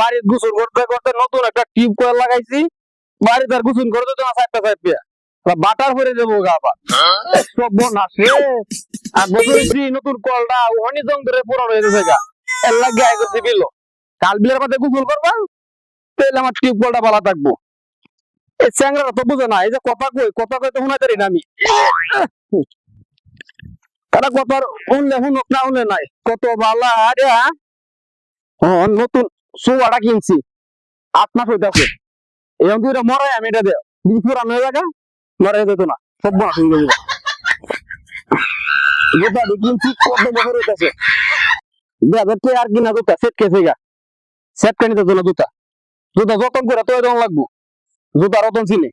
বাড়ির গোসল করতে করতে নতুন একটা টিউব কয়েল লাগাইছি। বাড়িতে আর গোসল করতে তো চার পিয়া বাটার দেবো সব আর নতুন কলটা জং ধরে পুরানো হয়ে গেছে গা। এর লাগে করছি বিল। কাল বিলের মধ্যে গোসল করবা তাহলে আমার টিউব কলটা ভালো থাকব। এই চ্যাংরা তো বুঝে না, এই যে কথা কই কথা কই তো শোনাতে না আমি। তারা কথা শুনলে শুনুক না শুনলে নাই, কত বালা, আরে হ্যাঁ নতুন সোয়াটা কিনছি। আট মাস হইতাছে এরকম তুই মরাই আমি, এটা দে। পুরানো হয়ে যাকা মরাই যেত না। সব দিয়ে দেখো আর কিনা গা কে জুতা যতন লাগবো। চিনে।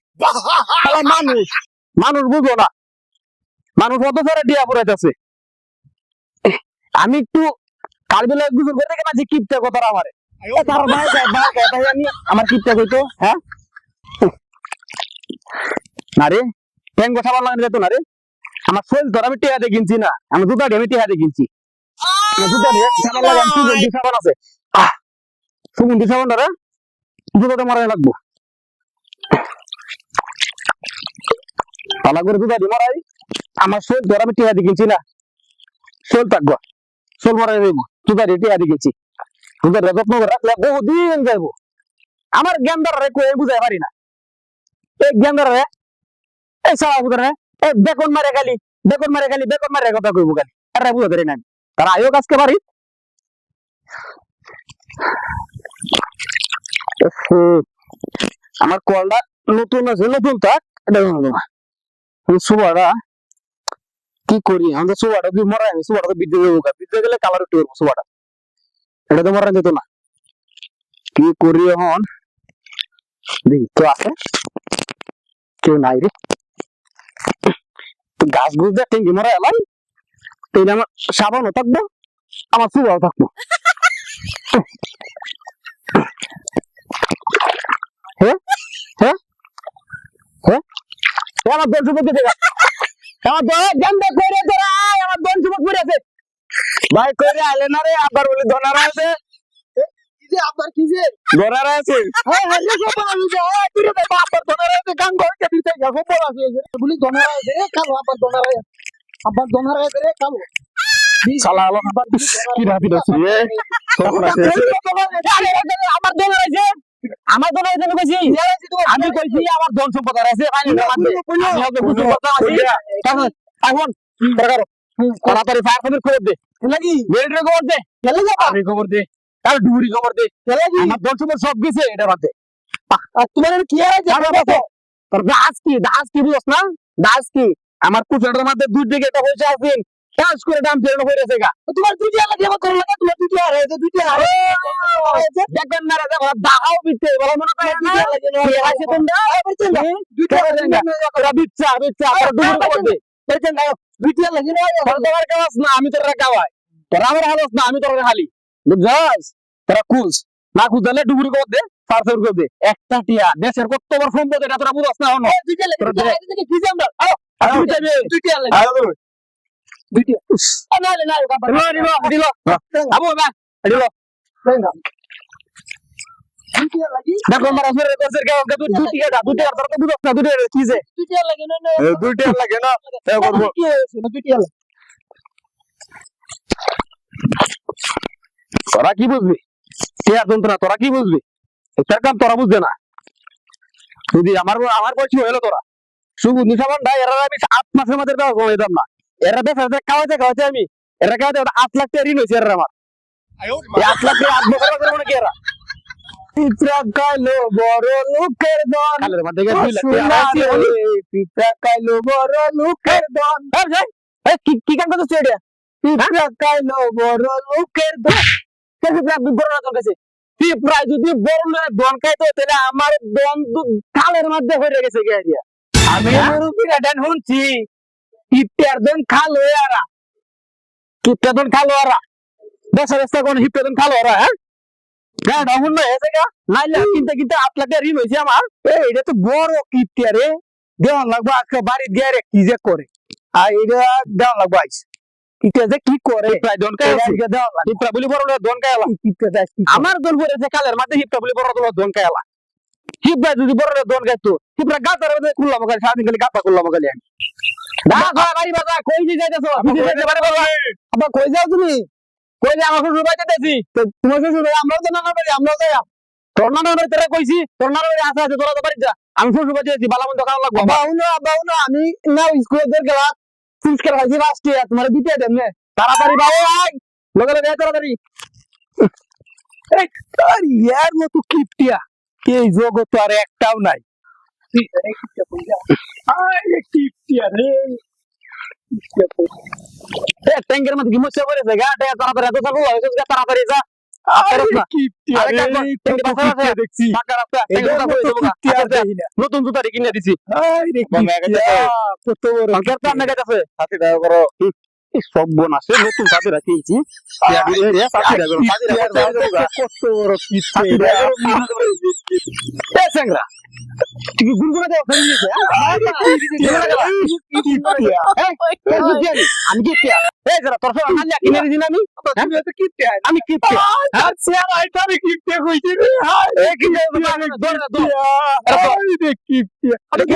দিয়া আমি একটু কাল বেলা গুজর করে দেখে মাঝে কিপটা কথা আমারে। তার ভাই ভাই ভাই আমি আমার কিপটা কইতো হ্যাঁ? না রে কথা বলা যেত না রে। আমার শরীর ধর আমি কিনছি না জুতা দিয়ে আমি টিয়া কিনছি। দিয়ে সাবান আমি আছে। আহ সুগন্ধি সাবান রে জুতাতে মারা লাগবো। পালা করে জুতা দিয়ে মারাই আমার শরীর ধর আমি কিনছি না। শোল থাকব শোল মারা দেবো টিয়া দিয়ে কিনছি জুতা দিয়ে যত্ন রাখলে বহুদিন যাইবো। আমার গেন্দার রে কই বুঝাই পারি না। এই গেন্দার রে এই সারা বুঝার এই বেকন মারে গালি বেকন মারে গালি বেকন মারে কথা কইবো গালি আরে বুঝা ধরে না আমি। তারা আয়ো বাড়ি। উফ, আমার কলটা নতুন আছে নতুন থাক এটা সুবাটা কি করি? আমাদের সুবাটা যদি মরা আমি সুবাটা তো বিদ্যুৎ দেবো বিদ্যুৎ গেলে কালার একটু করব সুবাটা এটা তো মরা যেত না। কি করি এখন? দেখি কেউ আছে। কেউ নাই রে। তো গাছ গুছ দিয়ে টেঙ্গি মরা এলাম তাইলে আমার সাবানও থাকব, আমার সুবাও থাকব। হ্যাঁ? হ্যাঁ? হ্যাঁ? এ আমার সুপক দেখা আমার দল গন্ধ করে তোরা আয়, আমার দল সুপক করে আছে। ভাই কইরে আইলে না রে আবার বলি ধনারা আছে। কিজে আবার কিজে ধনারা আছে। হ্যাঁ হ্যাঁ রে সব আছে হ্যাঁ তুই রে বাবা আবার দনারা আছে গান করে কে দিতে যা সব আছে বলি দনারা আছে রে কালো আবার দনারা আছে আবার দনারা আছে রে কালো শালা আলো। কি রাতি দছ আমার দনারা আছে। আমার আছে কইছি। আমি কইছি আমার ধন সম্পদ আর আছে পানি আছি এখন তাড়াতাড়ি ফায়ার খবর দে। লাগি মিলিটারি খবর দে। চলে যাবা? আমি খবর দে। তার ডুবুরি খবর দে। লাগি আমার ধন সম্পদ সব গেছে এটা বাদে আর তোমার কি আছে বাবা তোর দাস কি? দাস কি বুঝছ না? দাস কি? আমার কুচেটার মধ্যে দুই দিকে একটা পয়সা আছে। কাজ করে দাম ফেরনো হয়ে গেছে গা তোমার দুটি আলা দেবা করো লাগা তোমার দুটি আর আছে দুটি আর দেখবেন না দাও বিতে বলো মনে করে না? কে আছে তোমরা? দুটি আর তোরা বিচ্ছা বিচ্ছা দুটি আর লাগে না। তোরা তোমার কাজ না? আমি তোরা কাওয়াই। তোরা আমার হালস না? আমি তোরা খালি। বুঝছস? তোরা কুস না কুদালে ডুবুরি খবর দে পার্সেল করে দে। একটা টিয়া দেশের কত বড় সম্পদ এটা তোরা বুঝছ না হনো দুটি আর তোরা লাগে কি যে আমরা আর দুটি আর লাগে দেখো তোর না কি যে দুটি আর লাগে না লাগে করব কি তোরা কি বুঝবি যন্ত্রণা তোরা কি বুঝবি কাম তোরা বুঝবে না যদি আমার আমার বয়সী হইল তোরা শুধু নিশাবান ভাই এরা আমি আট মাসের মধ্যে দেওয়া না এরা দেশ আছে খাওয়াইতে খাওয়াইতে আমি। এরা খাওয়াইতে আট লাখ টাকা ঋণ হয়েছে এরা আমার। আট লাখ টাকা আট বছর বছর মনে কি এরা? পিঁপড়া খাইলো বড় লোকের দন কালের মধ্যে গিয়ে দুই লাখ টাকা হারাইছি। পিতা কাইলো বড় লোকের দন এই যে, এই কি কি কাম করছিস এটা? পিতা কাইলো বড় লোকের দন কে পিঁপড়া? বড় না তোর কাছে পিঁপড়া যদি বড় লোকের দন খাইতো তাহলে আমার দন দু- কালের মধ্যে হয়ে গেছে গিয়ে আমি ডান শুনছি। হিপ্টার দন খালো এরা। কিপটা দন খালো এরা। বেসা বেসা কোন হিপ্টা খালো এরা হ্যাঁ? হ্যাঁ ডাউন না এসে গা নাইলে কিনতে কিনতে আট লাখ ঋণ হয়েছে আমার। এই এটা তো বড় কিপটা রে। দেওয়ান লাগবো আজকে বাড়ির গিয়ে কি যে করে। আর এটা দেওয়ান লাগবো আইস। কি করে। আমার দল পড়েছে কালের মাঝে হিপটা বলি বড় দল দন কায় আলা। হিপরা যদি বড় দন গাইতো হিপরা গাতার খুললাম গালি সারাদিন খালি গাতা খুললাম গালি আমি। বাড়ি বাজা কই যাইতেছো আবার কই যাও তুমি? কই যে আমার শ্বশুর তোমার শ্বশুর বাড়ি আমরাও তো নানা বাড়ি আমরাও যাই তোর নানা বাড়ি তোরা কইছি তোর নানা বাড়ি আছে আছে তোরা তো বাড়ি যা। আমি শ্বশুর বাড়ি যাইছি বালা মন্দ খাওয়া লাগবো। আব্বা উনো আমি না স্কুলে দের গেলা ফুচকা খাইছি লাস্টে তোমার দিতে দেন না তাড়াতাড়ি বাবু লগে লগে ইয়ার মতো কিপটিয়া এই জগৎ আর একটাও নাই। ট্যাঙ্কের মধ্যে কি মুছে পড়েছে? গা টে তাড়াতাড়ি এত চালু হয়েছে গা তাড়াতাড়ি যা। আচ্ছা, নতুন জুতারি কিনে দিছি। সব বোন আছে নতুন সাথে রাখিয়েছি। কত বড় কিপটিয়া এ স্যাংরা তুই কি গুনগুনা দেওয়া ফেলে দিয়েছে আমি কি কিয়া এই যারা তোর সব আনলিয়া কিনে দিছি না আমি? তুমি আমি কি কিয়া আচ্ছা আইটারে কিপটিয়া কইছি রে? কি আরে কি আরে